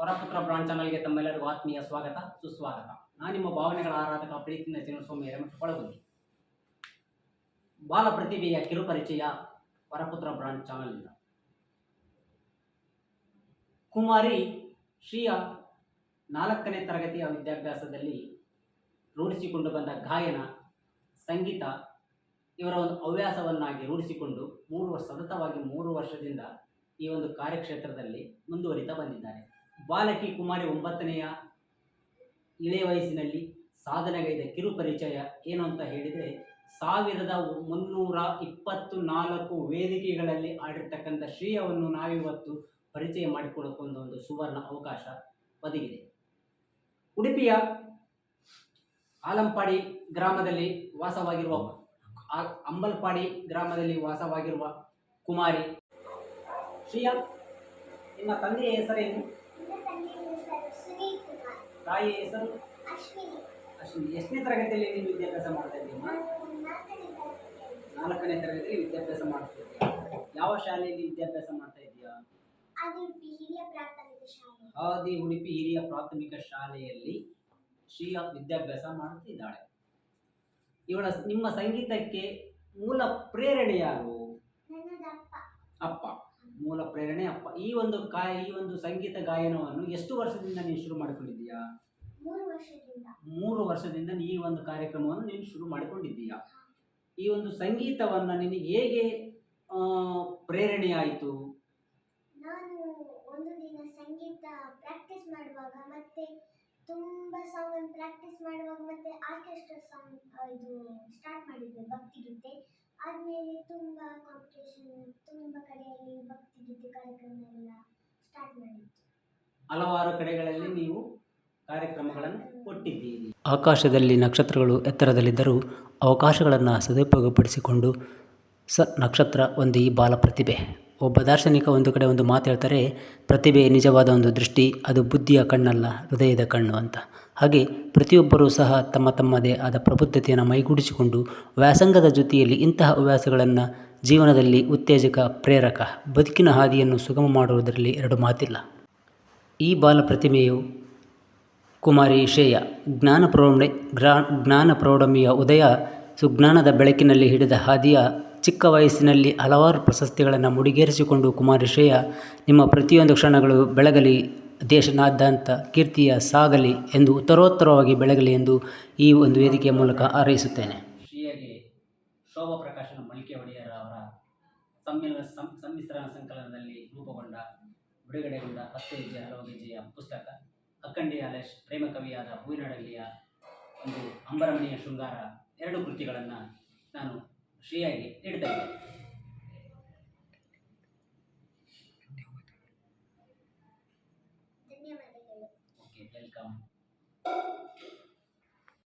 ವರಪುತ್ರ brand ಚಾನಲ್ಗೆ ತಮ್ಮೆಲ್ಲರಿಗೂ ಆತ್ಮೀಯ ಸ್ವಾಗತ, ಸುಸ್ವಾಗತ. ನಾನು ನಿಮ್ಮ ಭಾವನೆಗಳ ಆರಾಧಕ ಪ್ರೀತಿಯಿಂದ ಚಿನ್ನಸ್ವಾಮಿ ಕೊಳಗುಂದಿ ಬಾಲ ಪ್ರತಿಭೆಯ ಕಿರುಪರಿಚಯ ವರಪುತ್ರ ಬ್ರಾಂಡ್ ಚಾನಲ್ನಿಂದ. ಕುಮಾರಿ ಶ್ರೀಯ ನಾಲ್ಕನೇ ತರಗತಿಯ ವಿದ್ಯಾಭ್ಯಾಸದಲ್ಲಿ ರೂಢಿಸಿಕೊಂಡು ಬಂದ ಗಾಯನ, ಸಂಗೀತ ಇವರ ಒಂದು ಹವ್ಯಾಸವನ್ನಾಗಿ ರೂಢಿಸಿಕೊಂಡು ಮೂರು ವರ್ಷ, ಸತತವಾಗಿ ಮೂರು ವರ್ಷದಿಂದ ಈ ಒಂದು ಕಾರ್ಯಕ್ಷೇತ್ರದಲ್ಲಿ ಮುಂದುವರಿತಾ ಬಂದಿದ್ದಾರೆ. ಬಾಲಕಿ ಕುಮಾರಿ ಒಂಬತ್ತನೆಯ ಇಳೆಯ ವಯಸ್ಸಿನಲ್ಲಿ ಸಾಧನೆಗೈದ ಕಿರು ಪರಿಚಯ ಏನು ಅಂತ ಹೇಳಿದರೆ ಸಾವಿರದ ಮುನ್ನೂರ ಇಪ್ಪತ್ತು ನಾಲ್ಕು ವೇದಿಕೆಗಳಲ್ಲಿ ಆಡಿರ್ತಕ್ಕಂಥ ಶ್ರೇಯವನ್ನು ನಾವಿವತ್ತು ಪರಿಚಯ ಮಾಡಿಕೊಳ್ಳೋಕ್ಕೊಂದು ಒಂದು ಸುವರ್ಣ ಅವಕಾಶ ಒದಗಿದೆ. ಉಡುಪಿಯ ಆಲಂಪಾಡಿ ಗ್ರಾಮದಲ್ಲಿ ವಾಸವಾಗಿರುವ ಅಂಬಲ್ಪಾಡಿ ಗ್ರಾಮದಲ್ಲಿ ವಾಸವಾಗಿರುವ ಕುಮಾರಿ. ಶ್ರೀಯ, ನಿಮ್ಮ ತಂದೆಯ ಹೆಸರೇನು? ತಂದೆಯ ಹೆಸರು? ಅಶ್ವಿನಿ. ಎಷ್ಟನೇ ತರಗತಿಯಲ್ಲಿ ನೀವು ವಿದ್ಯಾಭ್ಯಾಸ ಮಾಡ್ತಾ ಇದ್ದೀಮ್ಮ ನಾಲ್ಕನೇ ತರಗತಿಯಲ್ಲಿ ವಿದ್ಯಾಭ್ಯಾಸ ಮಾಡ್ತಾ ಇದ್ದೀವಿ ಯಾವ ಶಾಲೆಯಲ್ಲಿ ವಿದ್ಯಾಭ್ಯಾಸ ಮಾಡ್ತಾ ಇದ್ದೀಯಾ? ಆದಿ ಉಡುಪಿ ಹಿರಿಯ ಪ್ರಾಥಮಿಕ ಶಾಲೆಯಲ್ಲಿ ಶ್ರೀ ವಿದ್ಯಾಭ್ಯಾಸ ಮಾಡುತ್ತಿದ್ದಾಳೆ ಇವಳ ನಿಮ್ಮ ಸಂಗೀತಕ್ಕೆ ಮೂಲ ಪ್ರೇರಣೆ ಯಾರು? ಅಪ್ಪ. ಮೂಲ ಪ್ರೇರಣೆ ಅಪ್ಪ. ಈ ಒಂದು ಗಾಯ ಈ ಒಂದು ಸಂಗೀತ ಗಾಯನವನ್ನು ಎಷ್ಟು ವರ್ಷದಿಂದ ನೀನು ಶುರು ಮಾಡಿಕೊಂಡಿದ್ದೀಯಾ? ಮೂರು ವರ್ಷದಿಂದ. ಮೂರು ವರ್ಷದಿಂದ ನೀ ಈ ಒಂದು ಕಾರ್ಯಕ್ರಮವನ್ನು ನೀನು ಶುರು ಮಾಡಿಕೊಂಡಿದ್ದೀಯಾ? ಈ ಒಂದು ಸಂಗೀತವನ್ನು ನಿನಗೆ ಹೇಗೆ ಪ್ರೇರಣೆಯಾಯಿತು ನಾನು ಒಂದು ದಿನ ಸಂಗೀತ ಪ್ರಾಕ್ಟೀಸ್ ಮಾಡುವಾಗ ಮತ್ತೆ ತುಂಬ ಸಾಂಗ್ ಪ್ರಾಕ್ಟೀಸ್ ಮಾಡುವಾಗ ಮತ್ತೆ ಆರ್ಕೆಸ್ಟ್ರಾ ಸಾಂಗ್ ಇದು ಸ್ಟಾರ್ಟ್ ಮಾಡಿದ್ವಿ ಭಕ್ತಿಗೀತೆ ಆದಮೇಲೆ ತುಂಬ ಕಾಂಪಿಟೇಷನ್ ತುಂಬ ಕಡೆಯಲ್ಲಿ ಭಕ್ತಿಗೀತೆ ಕಾರ್ಯಕ್ರಮ ಎಲ್ಲ ಸ್ಟಾರ್ಟ್ ಮಾಡಿದ್ವಿ ಹಲವಾರು ಕಡೆಗಳಲ್ಲಿ ನೀವು ಕಾರ್ಯಕ್ರಮಗಳನ್ನು ಕೊಟ್ಟಿದ್ದೀರಿ. ಆಕಾಶದಲ್ಲಿ ನಕ್ಷತ್ರಗಳು ಎತ್ತರದಲ್ಲಿದ್ದರೂ ಅವಕಾಶಗಳನ್ನು ಸದುಪಯೋಗಪಡಿಸಿಕೊಂಡು ಸ ನಕ್ಷತ್ರ ಒಂದು ಈ ಬಾಲ ಪ್ರತಿಭೆ ಒಬ್ಬ ದಾರ್ಶನಿಕ ಒಂದು ಕಡೆ ಒಂದು ಮಾತು ಹೇಳ್ತಾರೆ ಪ್ರತಿಭೆ ನಿಜವಾದ ಒಂದು ದೃಷ್ಟಿ ಅದು ಬುದ್ಧಿಯ ಕಣ್ಣಲ್ಲ ಹೃದಯದ ಕಣ್ಣು ಅಂತ. ಹಾಗೆ ಪ್ರತಿಯೊಬ್ಬರೂ ಸಹ ತಮ್ಮ ತಮ್ಮದೇ ಆದ ಪ್ರಬುದ್ಧತೆಯನ್ನು ಮೈಗೂಡಿಸಿಕೊಂಡು ವ್ಯಾಸಂಗದ ಜೊತೆಯಲ್ಲಿ ಇಂತಹ ಹವ್ಯಾಸಗಳನ್ನು ಜೀವನದಲ್ಲಿ ಉತ್ತೇಜಕ, ಪ್ರೇರಕ, ಬದುಕಿನ ಹಾದಿಯನ್ನು ಸುಗಮ ಮಾಡುವುದರಲ್ಲಿ ಎರಡು ಮಾತಿಲ್ಲ. ಈ ಬಾಲ ಪ್ರತಿಮೆಯು ಕುಮಾರಿ ಶ್ರೇಯ ಜ್ಞಾನ ಪ್ರೌಢೆ, ಗ್ರಾ, ಜ್ಞಾನ ಪ್ರೌಢಮಿಯ ಉದಯ, ಸುಜ್ಞಾನದ ಬೆಳಕಿನಲ್ಲಿ ಹಿಡಿದ ಹಾದಿಯ ಚಿಕ್ಕ ವಯಸ್ಸಿನಲ್ಲಿ ಹಲವಾರು ಪ್ರಶಸ್ತಿಗಳನ್ನು ಮುಡಿಗೇರಿಸಿಕೊಂಡು ಕುಮಾರಿ ಶ್ರೇಯ ನಿಮ್ಮ ಪ್ರತಿಯೊಂದು ಕ್ಷಣಗಳು ಬೆಳಗಲಿ ದೇಶನಾದ್ಯಂತ ಕೀರ್ತಿಯ ಸಾಗಲಿ ಎಂದು ಉತ್ತರೋತ್ತರವಾಗಿ ಬೆಳಗಲಿ ಎಂದು ಈ ಒಂದು ವೇದಿಕೆಯ ಮೂಲಕ ಹಾರೈಸುತ್ತೇನೆ. ಶ್ರೀಯಾಗಿ ಶೋಭಾ ಪ್ರಕಾಶನ ಮಳಿಕೆ ಒಡೆಯರ್ ಅವರ ಸಮ್ಮಿಲನ ಸಂ, ಸಮ್ಮಿಶ್ರಣ ಸಂಕಲನದಲ್ಲಿ ರೂಪುಗೊಂಡ ಬಿಡುಗಡೆಗೊಂಡ ಹತ್ತು ಹೆಜ್ಜೆ ಹಲವು ಹೆಜ್ಜೆಯ ಪುಸ್ತಕ ಅಕ್ಕಂಡಿ ಹಾಲೇಶ್ ಪ್ರೇಮ ಕವಿಯಾದ ಹೂವಿನಡಲಿಯ ಒಂದು ಅಂಬರಮಣಿಯ ಶೃಂಗಾರ ಎರಡು ಕೃತಿಗಳನ್ನು ನಾನು ಶ್ರೀಯಾಗಿ ನೀಡ್ತಾ ಇದ್ದೇನೆ. come.